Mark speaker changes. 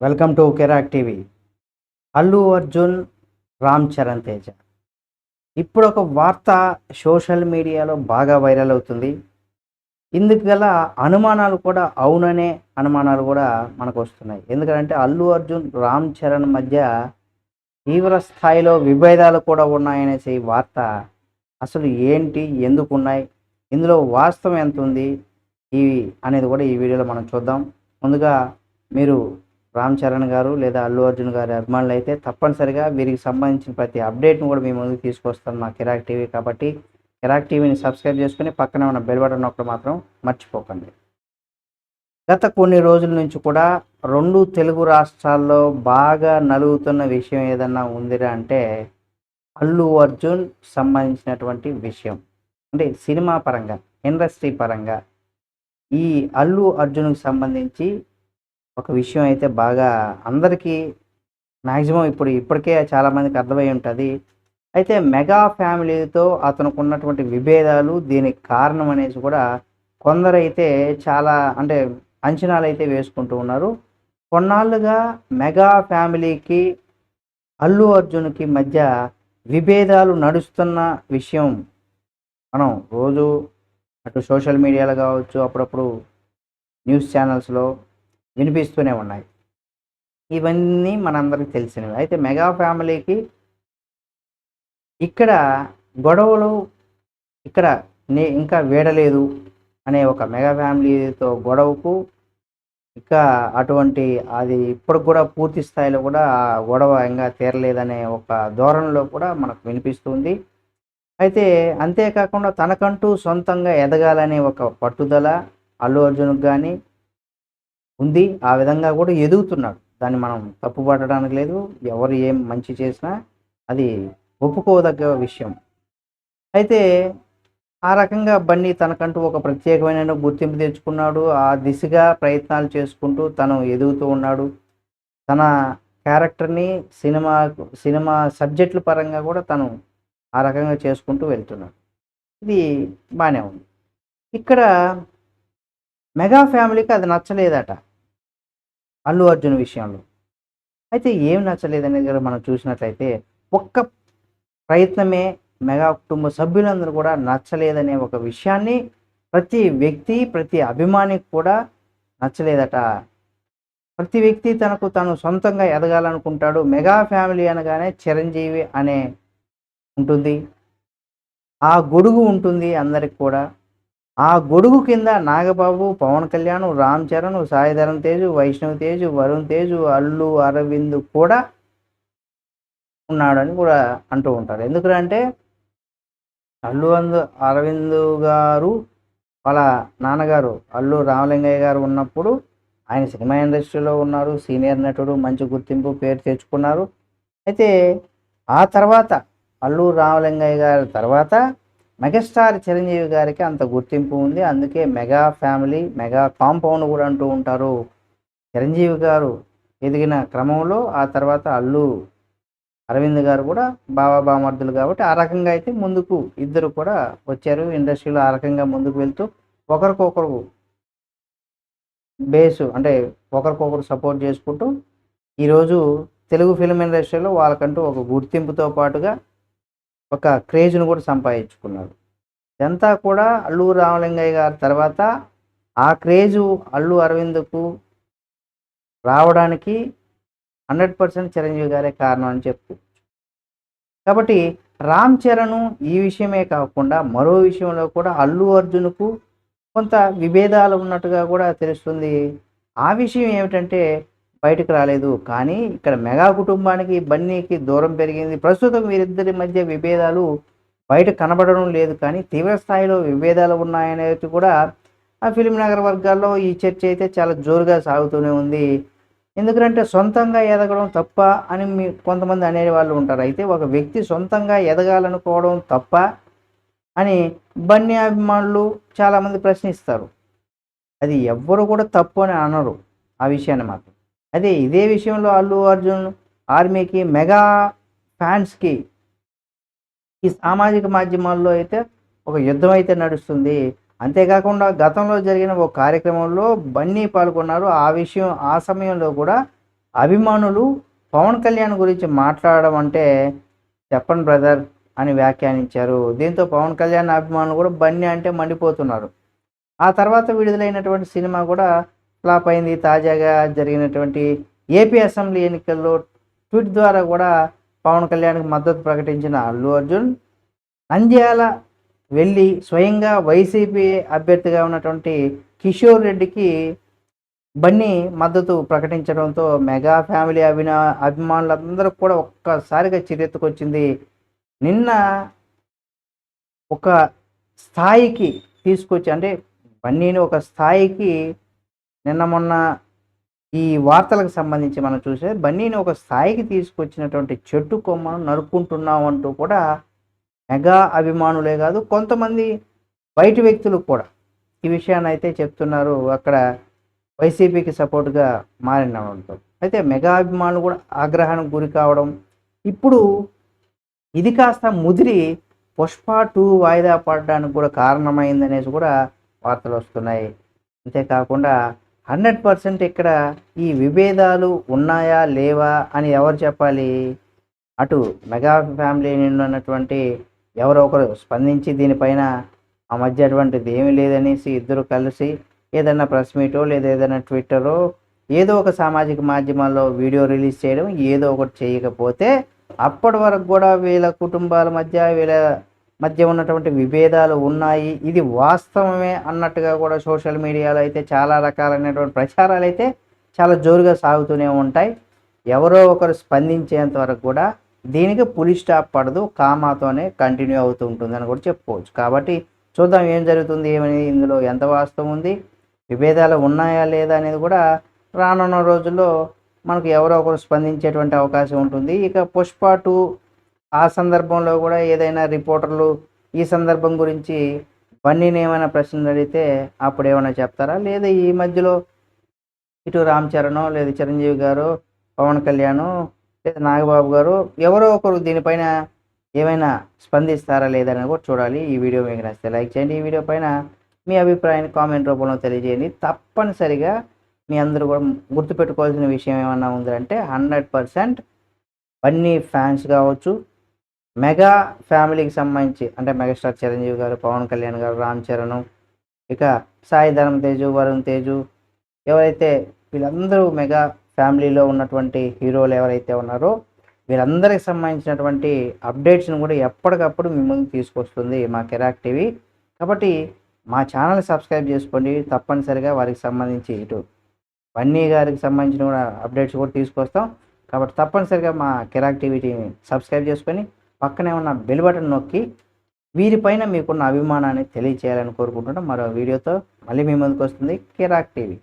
Speaker 1: Welcome to కెరాక్ TV. Allu Arjun Ram Charan Teja. ఇప్పుడు ఒక వార్త సోషల్ మీడియాలో బాగా వైరల్ అవుతుంది. ఇందుకు గల అనుమానాలు కూడా అవుననే అనుమానాలు కూడా మనకు వస్తున్నాయి ఎందుకంటే అల్లు అర్జున్ రామ్ చరణ్ మధ్య తీవ్ర స్థాయిలో విభేదాలు కూడా ఉన్నాయనేసి ఈ వార్త అసలు ఏంటి ఎందుకు ఉన్నాయి ఇందులో వాస్తవం ఎంత ఉంది ఇవి అనేది కూడా ఈ వీడియోలో మనం చూద్దాం. ముందుగా మీరు రామ్ చరణ్ గారు లేదా అల్లు అర్జున్ గారి అభిమానులు అయితే తప్పనిసరిగా వీరికి సంబంధించిన ప్రతి అప్డేట్ను కూడా మీ ముందుకు తీసుకొస్తాం మా కిరాక్ టీవీ కాబట్టి. కిరాక్ టీవీని సబ్స్క్రైబ్ చేసుకుని పక్కన ఉన్న బెల్ బటన్ ఒకటి మాత్రం మర్చిపోకండి. గత కొన్ని రోజుల నుంచి కూడా రెండు తెలుగు రాష్ట్రాల్లో బాగా నలుగుతున్న విషయం ఏదన్నా ఉందిరా అంటే అల్లు అర్జున్ సంబంధించినటువంటి విషయం. అంటే సినిమా పరంగా ఇండస్ట్రీ పరంగా ఈ అల్లు అర్జున్కి సంబంధించి ఒక విషయం అయితే బాగా అందరికీ మ్యాక్సిమం ఇప్పుడు ఇప్పటికే చాలామందికి అర్థమై ఉంటుంది. అయితే మెగా ఫ్యామిలీతో అతనికి ఉన్నటువంటి విభేదాలు దీనికి కారణం అనేసి కూడా కొందరైతే చాలా అంటే అంచనాలు అయితే వేసుకుంటూ ఉన్నారు. కొన్నాళ్ళుగా మెగా ఫ్యామిలీకి అల్లు అర్జున్కి మధ్య విభేదాలు నడుస్తున్న విషయం మనం రోజు అటు సోషల్ మీడియాలో కావచ్చు అప్పుడప్పుడు న్యూస్ ఛానల్స్లో వినిపిస్తూనే ఉన్నాయి. ఇవన్నీ మనందరికి తెలిసినవి. అయితే మెగా ఫ్యామిలీకి ఇక్కడ గొడవలు ఇక్కడ నే ఇంకా వేడలేదు అనే ఒక మెగా ఫ్యామిలీతో గొడవకు ఇంకా అటువంటి అది ఇప్పుడు కూడా పూర్తి స్థాయిలో కూడా ఆ గొడవ ఇంకా తీరలేదనే ఒక ధోరణిలో కూడా మనకు వినిపిస్తుంది. అయితే అంతేకాకుండా తనకంటూ సొంతంగా ఎదగాలనే ఒక పట్టుదల అల్లు అర్జున్కి కానీ ఉంది. ఆ విధంగా కూడా ఎదుగుతున్నాడు. దాన్ని మనం తప్పు పట్టడానికి లేదు. ఎవరు ఏం మంచి చేసినా అది ఒప్పుకోదగ్గ విషయం. అయితే ఆ రకంగా బన్నీ తనకంటూ ఒక ప్రత్యేకమైన గుర్తింపు తెచ్చుకున్నాడు. ఆ దిశగా ప్రయత్నాలు చేసుకుంటూ తను ఎదుగుతూ ఉన్నాడు. తన క్యారెక్టర్ని సినిమా సినిమా సబ్జెక్టుల పరంగా కూడా తను ఆ రకంగా చేసుకుంటూ వెళ్తున్నాడు. ఇది బాగానే ఉంది. ఇక్కడ మెగా ఫ్యామిలీకి అది నచ్చలేదట. అల్లు అర్జున్ విషయంలో. అయితే ఏం నచ్చలేదనేది కూడా మనం చూసినట్లయితే ఒక్క ప్రయత్నమే మెగా కుటుంబ సభ్యులందరూ కూడా నచ్చలేదనే ఒక విషయాన్ని ప్రతి వ్యక్తి ప్రతి అభిమానికి కూడా నచ్చలేదట. ప్రతి వ్యక్తి తనకు తను సొంతంగా ఎదగాలనుకుంటాడు. మెగా ఫ్యామిలీ అనగానే చిరంజీవి అనే ఉంటుంది. ఆ గొడుగు ఉంటుంది అందరికి కూడా. ఆ గొడుగు కింద నాగబాబు పవన్ కళ్యాణ్ రామ్ చరణ్ సాయిధరం తేజు వైష్ణవ్ తేజు వరుణ్ తేజు అల్లు అరవింద్ కూడా ఉన్నాడని కూడా అంటూ ఉంటారు. ఎందుకంటే అల్లు అందు అరవింద్ గారు వాళ్ళ నాన్నగారు అల్లు రామలింగయ్య గారు ఉన్నప్పుడు ఆయన సినిమా ఇండస్ట్రీలో ఉన్నారు సీనియర్ నటుడు మంచి గుర్తింపు పేరు తెచ్చుకున్నారు. అయితే ఆ తర్వాత అల్లు రామలింగయ్య గారి తర్వాత మెగాస్టార్ చిరంజీవి గారికి అంత గుర్తింపు ఉంది. అందుకే మెగా ఫ్యామిలీ మెగా కాంపౌండ్ కూడా అంటూ ఉంటారు. చిరంజీవి గారు ఎదిగిన క్రమంలో ఆ తర్వాత అల్లు అరవింద్ గారు కూడా బాబా బామర్దులు కాబట్టి ఆ రకంగా అయితే ముందుకు ఇద్దరు కూడా వచ్చారు. ఇండస్ట్రీలో ఆ రకంగా ముందుకు వెళ్తూ ఒకరికొకరు బేసు అంటే ఒకరికొకరు సపోర్ట్ చేసుకుంటూ ఈరోజు తెలుగు ఫిల్మ్ ఇండస్ట్రీలో వాళ్ళకంటూ ఒక గుర్తింపుతో పాటుగా ఒక క్రేజ్ను కూడా సంపాదించుకున్నారు ఇదంతా కూడా అల్లు రామలింగయ్య గారి తర్వాత ఆ క్రేజు అల్లు అరవింద్కు రావడానికి హండ్రెడ్ పర్సెంట్ చిరంజీవి గారే కారణం అని చెప్పుకోవచ్చు. కాబట్టి రామ్ చరణ్ ఈ విషయమే కాకుండా మరో విషయంలో కూడా అల్లు అర్జున్కు కొంత విభేదాలు ఉన్నట్టుగా కూడా తెలుస్తుంది. ఆ విషయం ఏమిటంటే బయటకు రాలేదు. కానీ ఇక్కడ మెగా కుటుంబానికి బన్నీకి దూరం పెరిగింది. ప్రస్తుతం వీరిద్దరి మధ్య విభేదాలు బయట కనబడడం లేదు. కానీ తీవ్ర స్థాయిలో విభేదాలు ఉన్నాయనేది కూడా ఆ ఫిలిం నగర వర్గాల్లో ఈ చర్చ అయితే చాలా జోరుగా సాగుతూనే ఉంది. ఎందుకంటే సొంతంగా ఎదగడం తప్ప అని మీ కొంతమంది అనే వాళ్ళు ఉంటారు. అయితే ఒక వ్యక్తి సొంతంగా ఎదగాలనుకోవడం తప్ప అని బన్నీ అభిమానులు చాలామంది ప్రశ్నిస్తారు. అది ఎవ్వరు కూడా తప్పు అని అనరు. ఆ విషయాన్ని మాత్రం. అదే ఇదే విషయంలో అల్లు అర్జున్ ఆర్మీకి మెగా ఫ్యాన్స్కి ఈ సామాజిక మాధ్యమాల్లో అయితే ఒక యుద్ధం అయితే నడుస్తుంది. అంతేకాకుండా గతంలో జరిగిన ఒక కార్యక్రమంలో బన్నీ పాల్గొన్నారు. ఆ విషయం ఆ సమయంలో కూడా అభిమానులు పవన్ కళ్యాణ్ గురించి మాట్లాడడం అంటే చెప్పండి బ్రదర్ అని వ్యాఖ్యానించారు. దీంతో పవన్ కళ్యాణ్ అభిమానులు కూడా బన్నీ అంటే మండిపోతున్నారు. ఆ తర్వాత విడుదలైనటువంటి సినిమా కూడా ఫ్లాప్ అయింది. తాజాగా జరిగినటువంటి ఏపీ అసెంబ్లీ ఎన్నికల్లో ట్వీట్ ద్వారా కూడా పవన్ కళ్యాణ్కి మద్దతు ప్రకటించిన అల్లు అర్జున్ నంద్యాల వెళ్ళి స్వయంగా వైసీపీ అభ్యర్థిగా ఉన్నటువంటి కిషోర్ రెడ్డికి బన్నీ మద్దతు ప్రకటించడంతో మెగా ఫ్యామిలీ అభినా అభిమానులందరూ కూడా ఒక్కసారిగా చిరెత్తుకొచ్చింది. నిన్న ఒక స్థాయికి తీసుకొచ్చి అంటే బన్నీని ఒక స్థాయికి నిన్న మొన్న ఈ వార్తలకు సంబంధించి మనం చూసే బన్నీని ఒక స్థాయికి తీసుకొచ్చినటువంటి చెట్టు కొమ్మను నరుక్కుంటున్నాం అంటూ కూడా మెగా అభిమానులే కాదు కొంతమంది బయట వ్యక్తులు కూడా ఈ విషయాన్ని అయితే చెప్తున్నారు. అక్కడ వైసీపీకి సపోర్ట్గా మారిన అయితే మెగా అభిమానులు కూడా ఆగ్రహానికి గురి కావడం ఇప్పుడు ఇది కాస్త ముదిరి పుష్ప టూ వాయిదా పడడానికి కూడా కారణమైందనేసి కూడా వార్తలు వస్తున్నాయి. అంతేకాకుండా హండ్రెడ్ పర్సెంట్ ఇక్కడ ఈ విభేదాలు ఉన్నాయా లేవా అని ఎవరు చెప్పాలి? అటు మెగా ఫ్యామిలీ నుండి ఉన్నటువంటి ఎవరో ఒకరు స్పందించి దీనిపైన ఆ మధ్య అటువంటిది ఏమీ లేదనేసి ఇద్దరు కలిసి ఏదైనా ప్రెస్ మీటో లేదా ఏదైనా ట్విట్టరో ఏదో ఒక సామాజిక మాధ్యమాల్లో వీడియో రిలీజ్ చేయడం ఏదో ఒకటి చేయకపోతే అప్పటి వరకు కూడా వీళ్ళ కుటుంబాల మధ్య వీళ్ళ మధ్య ఉన్నటువంటి విభేదాలు ఉన్నాయి. ఇది వాస్తవమే అన్నట్టుగా కూడా సోషల్ మీడియాలో అయితే చాలా రకాలైనటువంటి ప్రచారాలు అయితే చాలా జోరుగా సాగుతూనే ఉంటాయి. ఎవరో ఒకరు స్పందించేంత వరకు కూడా దీనికి పులి స్టాప్ పడదు కామాతోనే కంటిన్యూ అవుతూ ఉంటుందని కూడా చెప్పుకోవచ్చు. కాబట్టి చూద్దాం ఏం జరుగుతుంది ఏమని ఇందులో ఎంత వాస్తవం ఉంది విభేదాలు ఉన్నాయా లేదా అనేది కూడా రానున్న రోజుల్లో మనకు ఎవరో ఒకరు స్పందించేటువంటి అవకాశం ఉంటుంది. ఇక పుష్ప టూ ఆ సందర్భంలో కూడా ఏదైనా రిపోర్టర్లు ఈ సందర్భం గురించి బన్నీని ఏమైనా ప్రశ్నలు అడిగితే అప్పుడు ఏమైనా చెప్తారా? లేదా ఈ మధ్యలో ఇటు రామ్ చరణ్ లేదా చిరంజీవి గారు పవన్ కళ్యాణ్ లేదా నాగబాబు గారు ఎవరో ఒకరు దీనిపైన ఏమైనా స్పందిస్తారా లేదని కూడా చూడాలి. ఈ వీడియో మీకు నచ్చితే లైక్ చేయండి. ఈ వీడియో పైన మీ అభిప్రాయాన్ని కామెంట్ రూపంలో తెలియజేయండి. తప్పనిసరిగా మీ అందరూ కూడా గుర్తుపెట్టుకోవాల్సిన విషయం ఏమన్నా ఉందంటే హండ్రెడ్ పర్సెంట్ బన్నీ ఫ్యాన్స్ కావచ్చు మెగా ఫ్యామిలీకి సంబంధించి అంటే మెగాస్టార్ చిరంజీవి గారు పవన్ కళ్యాణ్ గారు రామ్ చరణ్ ఇక సాయి ధరమ్ తేజు వరుణ్ తేజు ఎవరైతే వీళ్ళందరూ మెగా ఫ్యామిలీలో ఉన్నటువంటి హీరోలు ఎవరైతే ఉన్నారో వీళ్ళందరికి సంబంధించినటువంటి అప్డేట్స్ని కూడా ఎప్పటికప్పుడు మిమ్మల్ని తీసుకొస్తుంది మా కెరాక్ టీవీ. కాబట్టి మా ఛానల్ సబ్స్క్రైబ్ చేసుకోండి. తప్పనిసరిగా వారికి సంబంధించి ఇటు బన్నీ గారికి సంబంధించిన కూడా అప్డేట్స్ కూడా తీసుకొస్తాం. కాబట్టి తప్పనిసరిగా మా కెరాక్ టీవీని సబ్స్క్రైబ్ చేసుకొని పక్కనే ఉన్న బెల్ బటన్ నొక్కి వీరిపైన మీకున్న అభిమానాన్ని తెలియచేయాలని కోరుకుంటున్నాం. మరో వీడియోతో మళ్ళీ మీ ముందుకు వస్తుంది కిరాక్ టీవీ.